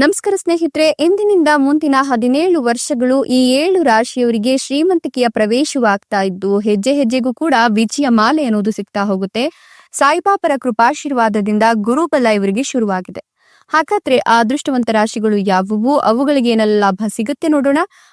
ನಮಸ್ಕಾರ ಸ್ನೇಹಿತರೆ ಎಂದಿನಿಂದ ಮುಂದಿನ ಹದಿನೇಳು ವರ್ಷಗಳು ಈ ಏಳು ರಾಶಿಯವರಿಗೆ ಶ್ರೀಮಂತಿಕೆಯ ಪ್ರವೇಶವಾಗ್ತಾ ಇದ್ದು, ಹೆಜ್ಜೆ ಹೆಜ್ಜೆಗೂ ಕೂಡ ವಿಜಯ ಮಾಲೆ ಅನ್ನೋದು ಸಿಗ್ತಾ ಹೋಗುತ್ತೆ. ಸಾಯಿಬಾಬರ ಕೃಪಾಶೀರ್ವಾದದಿಂದ ಗುರುಬಲ ಇವರಿಗೆ ಶುರುವಾಗಿದೆ. ಹಾಗಾದ್ರೆ ಆ ಅದೃಷ್ಟವಂತ ರಾಶಿಗಳು ಯಾವುವು? ಅವುಗಳಿಗೆ ಏನೆಲ್ಲ ಲಾಭ ಸಿಗುತ್ತೆ ನೋಡೋಣ.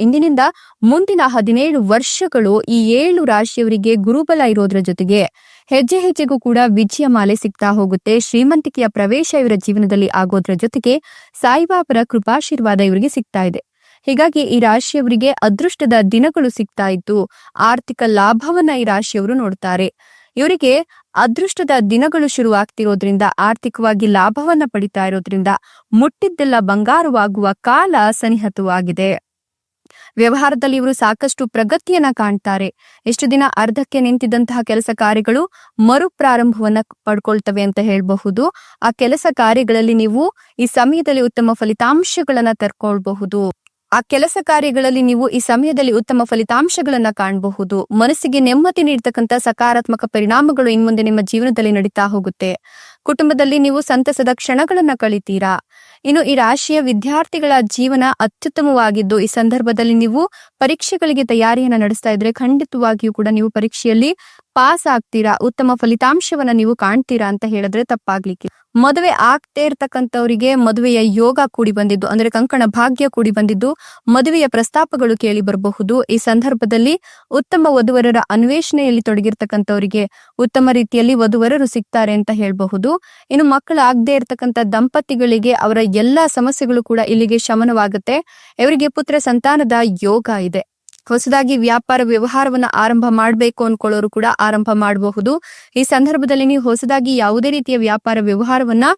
ಇಂದಿನಿಂದ ಮುಂದಿನ ಹದಿನೇಳು ವರ್ಷಗಳು ಈ ಏಳು ರಾಶಿಯವರಿಗೆ ಗುರುಬಲ ಇರೋದ್ರ ಜೊತೆಗೆ ಹೆಜ್ಜೆ ಹೆಜ್ಜೆಗೂ ಕೂಡ ವಿಜಯ ಮಾಲೆ ಸಿಗ್ತಾ ಹೋಗುತ್ತೆ. ಶ್ರೀಮಂತಿಕೆಯ ಪ್ರವೇಶ ಇವರ ಜೀವನದಲ್ಲಿ ಆಗೋದ್ರ ಜೊತೆಗೆ ಸಾಯಿಬಾಬರ ಕೃಪಾಶೀರ್ವಾದ ಇವರಿಗೆ ಸಿಗ್ತಾ ಇದೆ. ಹೀಗಾಗಿ ಈ ರಾಶಿಯವರಿಗೆ ಅದೃಷ್ಟದ ದಿನಗಳು ಸಿಗ್ತಾ ಇದ್ದು ಆರ್ಥಿಕ ಲಾಭವನ್ನ ಈ ರಾಶಿಯವರು ನೋಡ್ತಾರೆ. ಇವರಿಗೆ ಅದೃಷ್ಟದ ದಿನಗಳು ಶುರುವಾಗ್ತಿರೋದ್ರಿಂದ, ಆರ್ಥಿಕವಾಗಿ ಲಾಭವನ್ನ ಪಡಿತಾ ಇರೋದ್ರಿಂದ ಮುಟ್ಟಿದ್ದೆಲ್ಲ ಬಂಗಾರವಾಗುವ ಕಾಲ ಸನಿಹತವಾಗಿದೆ. ವ್ಯವಹಾರದಲ್ಲಿ ಇವರು ಸಾಕಷ್ಟು ಪ್ರಗತಿಯನ್ನ ಕಾಣ್ತಾರೆ. ಎಷ್ಟು ದಿನ ಅರ್ಧಕ್ಕೆ ನಿಂತಿದ್ದಂತಹ ಕೆಲಸ ಕಾರ್ಯಗಳು ಮರು ಪ್ರಾರಂಭವನ್ನ ಪಡ್ಕೊಳ್ತವೆ ಅಂತ ಹೇಳಬಹುದು. ಆ ಕೆಲಸ ಕಾರ್ಯಗಳಲ್ಲಿ ನೀವು ಈ ಸಮಯದಲ್ಲಿ ಉತ್ತಮ ಫಲಿತಾಂಶಗಳನ್ನ ತರ್ಕೊಳ್ಬಹುದು. ಆ ಕೆಲಸ ಕಾರ್ಯಗಳಲ್ಲಿ ನೀವು ಈ ಸಮಯದಲ್ಲಿ ಉತ್ತಮ ಫಲಿತಾಂಶಗಳನ್ನ ಕಾಣಬಹುದು. ಮನಸ್ಸಿಗೆ ನೆಮ್ಮದಿ ನೀಡತಕ್ಕಂತ ಸಕಾರಾತ್ಮಕ ಪರಿಣಾಮಗಳು ಇನ್ಮುಂದೆ ನಿಮ್ಮ ಜೀವನದಲ್ಲಿ ನಡೀತಾ ಹೋಗುತ್ತೆ. ಕುಟುಂಬದಲ್ಲಿ ನೀವು ಸಂತಸದ ಕ್ಷಣಗಳನ್ನ ಕಳಿತೀರಾ? ಇನ್ನು ಈ ರಾಶಿಯ ವಿದ್ಯಾರ್ಥಿಗಳ ಜೀವನ ಅತ್ಯುತ್ತಮವಾಗಿದ್ದು, ಈ ಸಂದರ್ಭದಲ್ಲಿ ನೀವು ಪರೀಕ್ಷೆಗಳಿಗೆ ತಯಾರಿಯನ್ನ ನಡೆಸ್ತಾ ಇದ್ರೆ ಖಂಡಿತವಾಗಿಯೂ ಕೂಡ ನೀವು ಪರೀಕ್ಷೆಯಲ್ಲಿ ಪಾಸ್ ಆಗ್ತೀರಾ ಉತ್ತಮ ಫಲಿತಾಂಶವನ್ನ ನೀವು ಕಾಣ್ತೀರಾ ಅಂತ ಹೇಳಿದ್ರೆ ತಪ್ಪಾಗ್ಲಿಕ್ಕೆ. ಮದುವೆ ಆಗ್ತೇ ಇರ್ತಕ್ಕಂಥವರಿಗೆ ಮದುವೆಯ ಯೋಗ ಕೂಡಿ ಬಂದಿದ್ದು, ಅಂದ್ರೆ ಕಂಕಣ ಭಾಗ್ಯ ಕೂಡಿ ಬಂದಿದ್ದು, ಮದುವೆಯ ಪ್ರಸ್ತಾಪಗಳು ಕೇಳಿ ಬರಬಹುದು. ಈ ಸಂದರ್ಭದಲ್ಲಿ ಉತ್ತಮ ವಧುವರರ ಅನ್ವೇಷಣೆಯಲ್ಲಿ ತೊಡಗಿರ್ತಕ್ಕಂಥವರಿಗೆ ಉತ್ತಮ ರೀತಿಯಲ್ಲಿ ವಧುವರರು ಸಿಗ್ತಾರೆ ಅಂತ ಹೇಳಬಹುದು. ಇನ್ನು ಮಕ್ಕಳು ಆಗದೆ ಇರತಕ್ಕಂಥ ದಂಪತಿಗಳಿಗೆ ಅವರ ಎಲ್ಲಾ ಸಮಸ್ಯೆಗಳು ಕೂಡ ಇಲ್ಲಿಗೆ ಶಮನವಾಗುತ್ತೆ. ಇವರಿಗೆ ಪುತ್ರ ಸಂತಾನದ ಯೋಗ ಇದೆ. ಹೊಸದಾಗಿ ವ್ಯಾಪಾರ ವ್ಯವಹಾರವನ್ನ ಆರಂಭ ಮಾಡಬೇಕು ಅನ್ಕೊಳ್ಳೋರು ಕೂಡ ಆರಂಭ ಮಾಡಬಹುದು. ಈ ಸಂದರ್ಭದಲ್ಲಿ ನೀವು ಹೊಸದಾಗಿ ಯಾವುದೇ ರೀತಿಯ ವ್ಯಾಪಾರ ವ್ಯವಹಾರವನ್ನ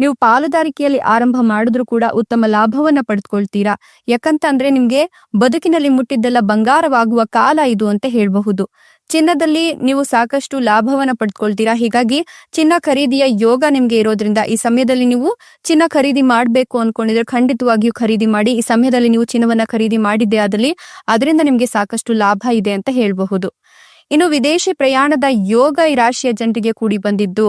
ನೀವು ಪಾಲುದಾರಿಕೆಯಲ್ಲಿ ಆರಂಭ ಮಾಡಿದ್ರು ಕೂಡ ಉತ್ತಮ ಲಾಭವನ್ನ ಪಡೆದುಕೊಳ್ತೀರಾ ಯಾಕಂತ ಅಂದ್ರೆ ನಿಮ್ಗೆ ಬದುಕಿನಲ್ಲಿ ಮುಟ್ಟಿದ್ದೆಲ್ಲ ಬಂಗಾರವಾಗುವ ಕಾಲ ಇದು ಅಂತ ಹೇಳಬಹುದು. ಚಿನ್ನದಲ್ಲಿ ನೀವು ಸಾಕಷ್ಟು ಲಾಭವನ್ನ ಪಡ್ಕೊಳ್ತೀರಾ? ಹೀಗಾಗಿ ಚಿನ್ನ ಖರೀದಿಯ ಯೋಗ ನಿಮ್ಗೆ ಇರೋದ್ರಿಂದ ಈ ಸಮಯದಲ್ಲಿ ನೀವು ಚಿನ್ನ ಖರೀದಿ ಮಾಡಬೇಕು ಅನ್ಕೊಂಡಿದ್ರೆ ಖಂಡಿತವಾಗಿಯೂ ಖರೀದಿ ಮಾಡಿ, ಈ ಸಮಯದಲ್ಲಿ ನೀವು ಚಿನ್ನವನ್ನ ಖರೀದಿ ಮಾಡಿದ್ದೆ ಆದಲ್ಲಿ ಅದರಿಂದ ನಿಮ್ಗೆ ಸಾಕಷ್ಟು ಲಾಭ ಇದೆ ಅಂತ ಹೇಳಬಹುದು. ಇನ್ನು ವಿದೇಶಿ ಪ್ರಯಾಣದ ಯೋಗ ಈ ರಾಶಿಯ ಜನರಿಗೆ ಕೂಡಿ ಬಂದಿದ್ದು,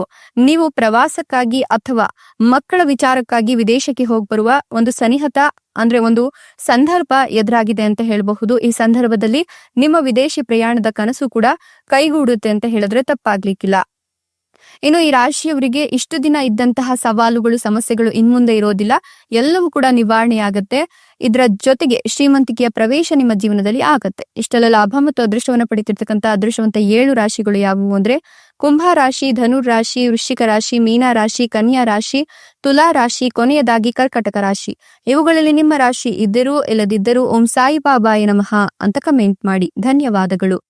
ನೀವು ಪ್ರವಾಸಕ್ಕಾಗಿ ಅಥವಾ ಮಕ್ಕಳ ವಿಚಾರಕ್ಕಾಗಿ ವಿದೇಶಕ್ಕೆ ಹೋಗಿ ಬರುವ ಒಂದು ಸನಿಹತ ಅಂದ್ರೆ ಒಂದು ಸಂದರ್ಭ ಎದುರಾಗಿದೆ ಅಂತ ಹೇಳಬಹುದು. ಈ ಸಂದರ್ಭದಲ್ಲಿ ನಿಮ್ಮ ವಿದೇಶಿ ಪ್ರಯಾಣದ ಕನಸು ಕೂಡ ಕೈಗೂಡುತ್ತೆ ಅಂತ ಹೇಳಿದ್ರೆ ತಪ್ಪಾಗ್ಲಿಕ್ಕಿಲ್ಲ. ಇನ್ನು ಈ ರಾಶಿಯವರಿಗೆ ಇಷ್ಟು ದಿನ ಇದ್ದಂತಹ ಸವಾಲುಗಳು, ಸಮಸ್ಯೆಗಳು ಇನ್ಮುಂದೆ ಇರೋದಿಲ್ಲ. ಎಲ್ಲವೂ ಕೂಡ ನಿವಾರಣೆಯಾಗತ್ತೆ. ಇದರ ಜೊತೆಗೆ ಶ್ರೀಮಂತಿಕೆಯ ಪ್ರವೇಶ ನಿಮ್ಮ ಜೀವನದಲ್ಲಿ ಆಗತ್ತೆ. ಇಷ್ಟೆಲ್ಲ ಲಾಭ ಮತ್ತು ಅದೃಷ್ಟವನ್ನು ಪಡಿತಿರ್ತಕ್ಕಂಥ ಅದೃಷ್ಟವಂತ ಏಳು ರಾಶಿಗಳು ಯಾವುವು ಅಂದ್ರೆ ಕುಂಭ ರಾಶಿ ಧನುರ್ ರಾಶಿ, ವೃಶ್ಚಿಕ ರಾಶಿ, ಮೀನಾ ರಾಶಿ, ಕನ್ಯಾ ರಾಶಿ, ತುಲಾ ರಾಶಿ, ಕೊನೆಯದಾಗಿ ಕರ್ಕಟಕ ರಾಶಿ. ಇವುಗಳಲ್ಲಿ ನಿಮ್ಮ ರಾಶಿ ಇದ್ದರೂ, ಇಲ್ಲದಿದ್ದರೂ, ಓಂ ಸಾಯಿಬಾಬಾಯ ನಮಃ ಅಂತ ಕಮೆಂಟ್ ಮಾಡಿ. ಧನ್ಯವಾದಗಳು.